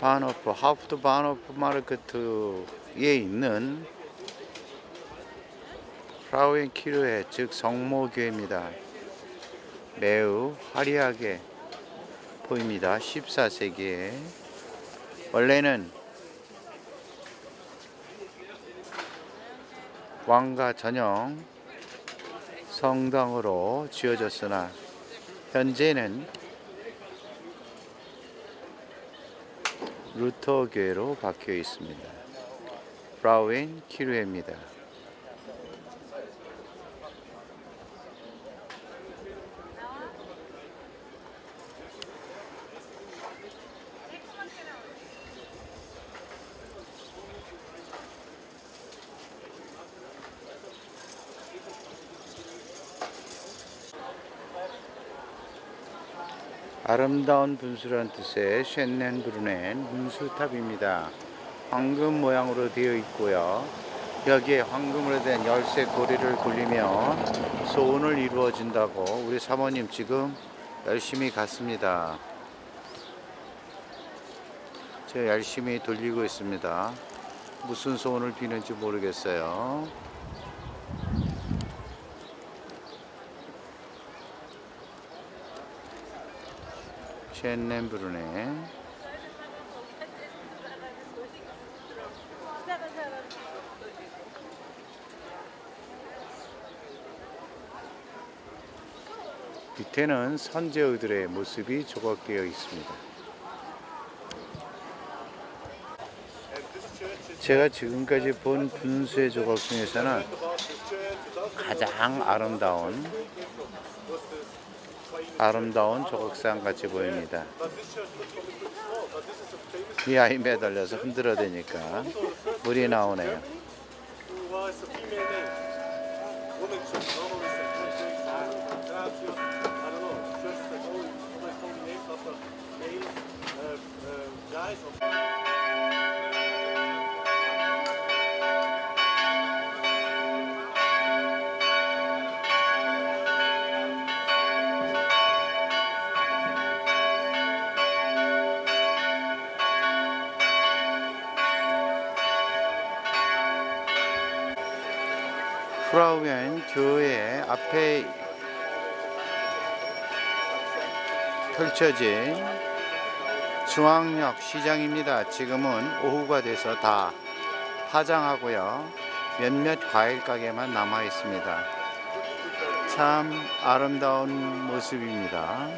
바너프 하프트 바너프 마르크트에 있는 프라우엔 키르에 즉 성모교회입니다. 매우 화려하게 보입니다. 14세기에 원래는 왕가 전용 성당으로 지어졌으나 현재는 루터 교회로 바뀌어 있습니다. 브라우엔 키루입니다. 아름다운 분수란 뜻의 쉔넨 브루넨 분수탑입니다. 황금 모양으로 되어 있고요. 여기에 황금으로 된 열쇠 고리를 굴리면 소원을 이루어진다고 우리 사모님 지금 열심히 갔습니다. 제가 열심히 돌리고 있습니다. 무슨 소원을 비는지 모르겠어요. 쉔넨 브루넨 밑에는 선제의들의 모습이 조각되어 있습니다. 제가 지금까지 본 분수의 조각 중에서는 가장 아름다운 아름다운 조각상 같이 보입니다. 이 아이 매달려서 흔들어대니까 물이 나오네요. 프라우엔 교회 앞에 펼쳐진 중앙역 시장입니다. 지금은 오후가 돼서 다 파장하고요. 몇몇 과일 가게만 남아 있습니다. 참 아름다운 모습입니다.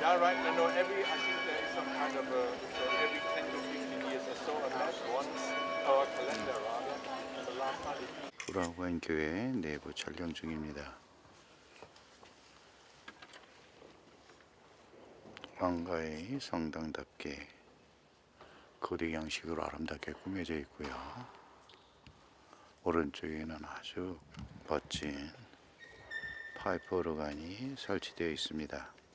Yeah, right. I know every. I think there is some kind of a so every 10 to 15 years or so, or less once our calendar rather. And the last time it 프라우엔 교회 내부 촬영 중입니다. 왕가의 성당답게 거리 양식으로 아름답게 꾸며져 있고요. 오른쪽에는 아주 멋진 파이프 오르간이 설치되어 있습니다.